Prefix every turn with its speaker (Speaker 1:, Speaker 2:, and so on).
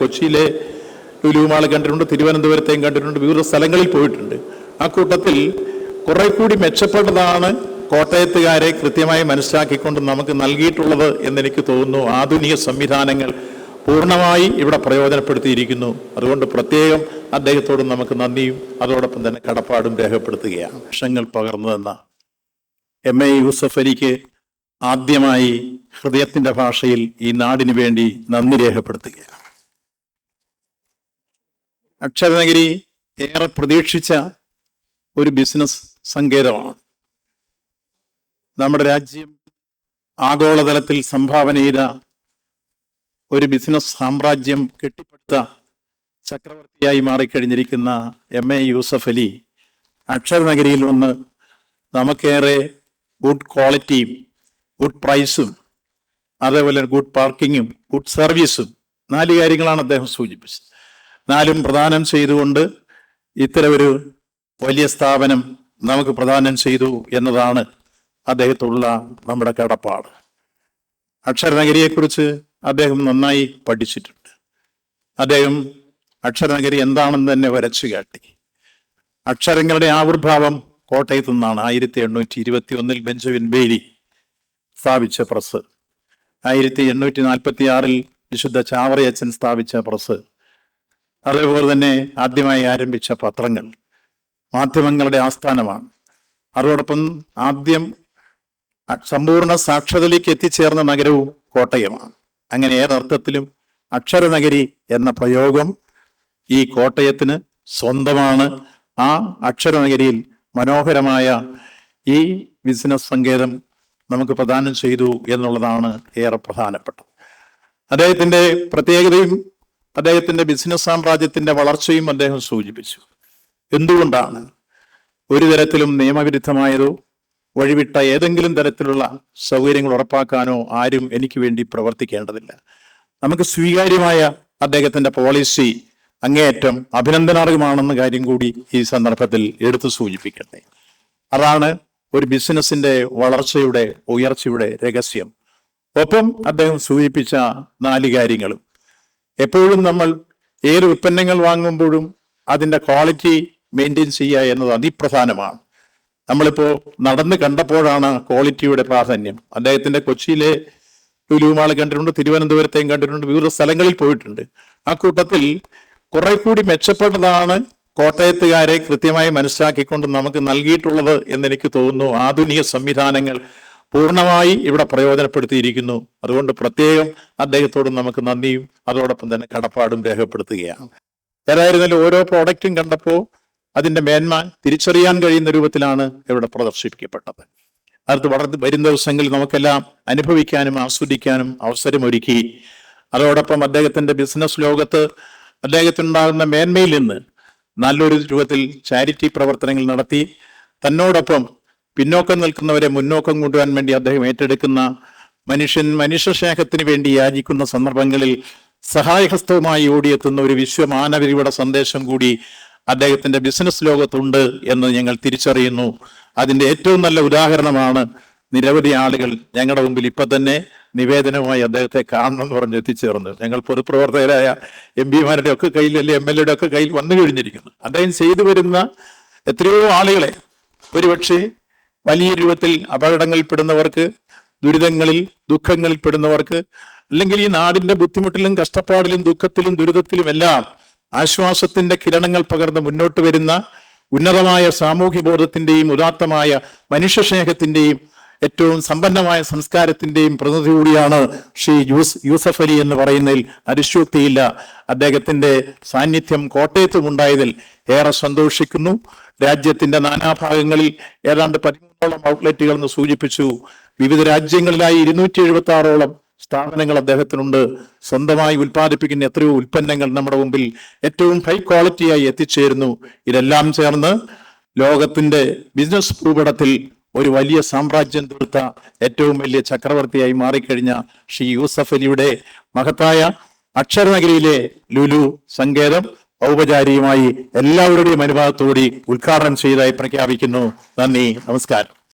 Speaker 1: കൊച്ചിയിലെ ലുലുമാൾ കണ്ടിട്ടുണ്ട് തിരുവനന്തപുരത്തെയും കണ്ടിട്ടുണ്ട് വിവിധ സ്ഥലങ്ങളിൽ പോയിട്ടുണ്ട്. ആ കൂട്ടത്തിൽ കുറെ കൂടി മെച്ചപ്പെട്ടതാണ് കോട്ടയത്തുകാരെ കൃത്യമായി മനസ്സിലാക്കിക്കൊണ്ട് നമുക്ക് നൽകിയിട്ടുള്ളത് എന്നെനിക്ക് തോന്നുന്നു. ആധുനിക സംവിധാനങ്ങൾ പൂർണമായി ഇവിടെ പ്രയോജനപ്പെടുത്തിയിരിക്കുന്നു. അതുകൊണ്ട് പ്രത്യേകം അദ്ദേഹത്തോട് നമുക്ക് നന്ദിയും അതോടൊപ്പം തന്നെ കടപ്പാടും രേഖപ്പെടുത്തുകയാണ്. വിഷങ്ങൾ പകർന്നു തന്ന എം എ യൂസഫ് അലിക്ക് ആദ്യമായി ഹൃദയത്തിന്റെ ഭാഷയിൽ ഈ നാടിനു വേണ്ടി നന്ദി രേഖപ്പെടുത്തുകയാണ്. അക്ഷരനഗരി ഏറെ പ്രതീക്ഷിച്ച ഒരു ബിസിനസ് സങ്കേതമാണ്. നമ്മുടെ രാജ്യം ആഗോളതലത്തിൽ സംഭാവന ചെയ്ത ഒരു ബിസിനസ് സാമ്രാജ്യം കെട്ടിപ്പടുത്ത ചക്രവർത്തിയായി മാറിക്കഴിഞ്ഞിരിക്കുന്ന എം എ യൂസഫ് അലി അക്ഷരനഗരിയിൽ വന്ന് നമുക്കേറെ ഗുഡ് ക്വാളിറ്റിയും ഗുഡ് പ്രൈസും അതേപോലെ ഗുഡ് പാർക്കിങ്ങും ഗുഡ് സർവീസും നാല് കാര്യങ്ങളാണ് അദ്ദേഹം സൂചിപ്പിച്ചത്. നാലും പ്രദാനം ചെയ്തുകൊണ്ട് ഇത്തരമൊരു വലിയ സ്ഥാപനം നമുക്ക് പ്രദാനം ചെയ്തു എന്നതാണ് അദ്ദേഹത്തുള്ള നമ്മുടെ കടപ്പാട്. അക്ഷരനഗരിയെക്കുറിച്ച് അദ്ദേഹം നന്നായി പഠിച്ചിട്ടുണ്ട്. അദ്ദേഹം അക്ഷരനഗരി എന്താണെന്ന് തന്നെ വരച്ചു കാട്ടി. അക്ഷരങ്ങളുടെ ആവിർഭാവം കോട്ടയത്തു നിന്നാണ് ആയിരത്തി എണ്ണൂറ്റി ഇരുപത്തി ഒന്നിൽ ബെഞ്ചമിൻ ബേലി സ്ഥാപിച്ച പ്രസ്. ആയിരത്തി എണ്ണൂറ്റി നാൽപ്പത്തി ആറിൽ വിശുദ്ധ ചാവറയച്ചൻ സ്ഥാപിച്ച പ്രസ്. അതേപോലെ തന്നെ ആദ്യമായി ആരംഭിച്ച പത്രങ്ങൾ മാധ്യമങ്ങളുടെ ആസ്ഥാനമാണ്. അതോടൊപ്പം ആദ്യം സമ്പൂർണ സാക്ഷരതയിലേക്ക് എത്തിച്ചേർന്ന നഗരവും കോട്ടയമാണ്. അങ്ങനെ ഏതർത്ഥത്തിലും അക്ഷരനഗരി എന്ന പ്രയോഗം ഈ കോട്ടയത്തിന് സ്വന്തമാണ്. ആ അക്ഷരനഗരിയിൽ മനോഹരമായ ഈ ബിസിനസ് സങ്കേതം നമുക്ക് പ്രദാനം ചെയ്തു എന്നുള്ളതാണ് ഏറെ പ്രധാനപ്പെട്ടത്. അദ്ദേഹത്തിന്റെ പ്രത്യേകതയും അദ്ദേഹത്തിന്റെ ബിസിനസ് സാമ്രാജ്യത്തിന്റെ വളർച്ചയും അദ്ദേഹം സൂചിപ്പിച്ചു. എന്തുകൊണ്ടാണ് ഒരു തരത്തിലും നിയമവിരുദ്ധമായതോ വഴിവിട്ട ഏതെങ്കിലും തരത്തിലുള്ള സൗകര്യങ്ങൾ ഉറപ്പാക്കാനോ ആരും എനിക്ക് വേണ്ടി പ്രവർത്തിക്കേണ്ടതില്ല. നമുക്ക് സ്വീകാര്യമായ അദ്ദേഹത്തിന്റെ പോളിസി അങ്ങേയറ്റം അഭിനന്ദനാർഹമാണെന്ന കാര്യം കൂടി ഈ സന്ദർഭത്തിൽ എടുത്തു സൂചിപ്പിക്കട്ടെ. അതാണ് ഒരു ബിസിനസിന്റെ വളർച്ചയുടെ ഉയർച്ചയുടെ രഹസ്യം. ഒപ്പം അദ്ദേഹം സൂചിപ്പിച്ച നാല് കാര്യങ്ങളും. എപ്പോഴും നമ്മൾ ഏത് ഉൽപ്പന്നങ്ങൾ വാങ്ങുമ്പോഴും അതിന്റെ ക്വാളിറ്റി മെയിന്റെയിൻ ചെയ്യുക എന്നത് അതിപ്രധാനമാണ് നമ്മളിപ്പോൾ നടന്ന് കണ്ടപ്പോഴാണ് ക്വാളിറ്റിയുടെ പ്രാധാന്യം. അദ്ദേഹത്തിന്റെ കൊച്ചിയിലെ ലുലുമാൾ കണ്ടിട്ടുണ്ട് തിരുവനന്തപുരത്തെയും കണ്ടിട്ടുണ്ട് വിവിധ സ്ഥലങ്ങളിൽ പോയിട്ടുണ്ട്. ആ കൂട്ടത്തിൽ കുറെ കൂടി മെച്ചപ്പെട്ടതാണ് കോട്ടയത്തുകാരെ കൃത്യമായി മനസ്സിലാക്കിക്കൊണ്ട് നമുക്ക് നൽകിയിട്ടുള്ളത് എന്നെനിക്ക് തോന്നുന്നു. ആധുനിക സംവിധാനങ്ങൾ പൂർണമായി ഇവിടെ പ്രയോജനപ്പെടുത്തിയിരിക്കുന്നു. അതുകൊണ്ട് പ്രത്യേകം അദ്ദേഹത്തോട് നമുക്ക് നന്ദിയും അതോടൊപ്പം തന്നെ കടപ്പാടും രേഖപ്പെടുത്തുകയാണ്. ഏതായിരുന്നാലും ഓരോ പ്രോഡക്റ്റും കണ്ടപ്പോൾ അതിന്റെ മേന്മ തിരിച്ചറിയാൻ കഴിയുന്ന രൂപത്തിലാണ് ഇവിടെ പ്രദർശിപ്പിക്കപ്പെട്ടത്. അടുത്ത് വളർന്ന് വരും ദിവസങ്ങളിൽ നമുക്കെല്ലാം അനുഭവിക്കാനും ആസ്വദിക്കാനും അവസരമൊരുക്കി. അതോടൊപ്പം അദ്ദേഹത്തിന്റെ ബിസിനസ് ലോകത്ത് അദ്ദേഹത്തിനുണ്ടാകുന്ന മേന്മയിൽ നിന്ന് നല്ലൊരു രൂപത്തിൽ ചാരിറ്റി പ്രവർത്തനങ്ങൾ നടത്തി. തന്നോടൊപ്പം പിന്നോക്കം നിൽക്കുന്നവരെ മുന്നോക്കം കൊണ്ടുവരാൻ വേണ്ടി അദ്ദേഹം ഏറ്റെടുക്കുന്ന മനുഷ്യൻ മനുഷ്യ സ്നേഹത്തിന് വേണ്ടി യാചിക്കുന്ന സന്ദർഭങ്ങളിൽ സഹായഹസ്തവുമായി ഓടിയെത്തുന്ന ഒരു വിശ്വമാനവരിയുടെ സന്ദേശം കൂടി അദ്ദേഹത്തിന്റെ ബിസിനസ് ലോകത്തുണ്ട് എന്ന് ഞങ്ങൾ തിരിച്ചറിയുന്നു. അതിന്റെ ഏറ്റവും നല്ല ഉദാഹരണമാണ് നിരവധി ആളുകൾ ഞങ്ങളുടെ മുമ്പിൽ ഇപ്പൊ തന്നെ നിവേദനവുമായി അദ്ദേഹത്തെ കാണണം എന്ന് പറഞ്ഞ് എത്തിച്ചേർന്നു ഞങ്ങൾ പൊതുപ്രവർത്തകരായ എം പിമാരുടെ ഒക്കെ കയ്യിൽ അല്ലെങ്കിൽ എം എൽ എയുടെ ഒക്കെ കയ്യിൽ വന്നു കഴിഞ്ഞിരിക്കുന്നു. അദ്ദേഹം ചെയ്തു വരുന്ന എത്രയോ ആളുകളെ ഒരുപക്ഷെ വലിയ രൂപത്തിൽ അപകടങ്ങളിൽപ്പെടുന്നവർക്ക് ദുരിതങ്ങളിൽ ദുഃഖങ്ങളിൽപ്പെടുന്നവർക്ക് അല്ലെങ്കിൽ ഈ നാടിന്റെ ബുദ്ധിമുട്ടിലും കഷ്ടപ്പാടിലും ദുഃഖത്തിലും ദുരിതത്തിലും എല്ലാം ആശ്വാസത്തിന്റെ കിരണങ്ങൾ പകർന്ന് മുന്നോട്ട് വരുന്ന ഉന്നതമായ സാമൂഹ്യ ബോധത്തിന്റെയും ഉദാത്തമായ മനുഷ്യസ്നേഹത്തിന്റെയും ഏറ്റവും സമ്പന്നമായ സംസ്കാരത്തിന്റെയും പ്രതിനിധി കൂടിയാണ് ശ്രീ യൂസ് യൂസഫ് അലി എന്ന് പറയുന്നതിൽ അതിശോക്തിയില്ല അദ്ദേഹത്തിന്റെ സാന്നിധ്യം കോട്ടയത്തും ഉണ്ടായതിൽ ഏറെ സന്തോഷിക്കുന്നു. രാജ്യത്തിന്റെ നാനാഭാഗങ്ങളിൽ ഏതാണ്ട് പതിമൂന്നോളം ഔട്ട്ലെറ്റുകൾ എന്ന് സൂചിപ്പിച്ചു. വിവിധ രാജ്യങ്ങളിലായി ഇരുന്നൂറ്റി എഴുപത്തി ആറോളം സ്ഥാപനങ്ങൾ അദ്ദേഹത്തിനുണ്ട്. സ്വന്തമായി ഉൽപ്പാദിപ്പിക്കുന്ന എത്രയോ ഉൽപ്പന്നങ്ങൾ നമ്മുടെ മുമ്പിൽ ഏറ്റവും ഹൈ ക്വാളിറ്റിയായി എത്തിച്ചേരുന്നു. ഇതെല്ലാം ചേർന്ന് ലോകത്തിന്റെ ബിസിനസ് ഭൂപടത്തിൽ ഒരു വലിയ സാമ്രാജ്യം തീർത്ത ഏറ്റവും വലിയ ചക്രവർത്തിയായി മാറിക്കഴിഞ്ഞ ശ്രീ യൂസഫ് അലിയുടെ മഹത്തായ അക്ഷരനഗരിയിലെ ലുലു സങ്കേതം ഔപചാരികമായി എല്ലാവരുടെയും അനുഭവത്തോടി ഉദ്ഘാടനം ചെയ്തതായി പ്രഖ്യാപിക്കുന്നു. നന്ദി. നമസ്കാരം.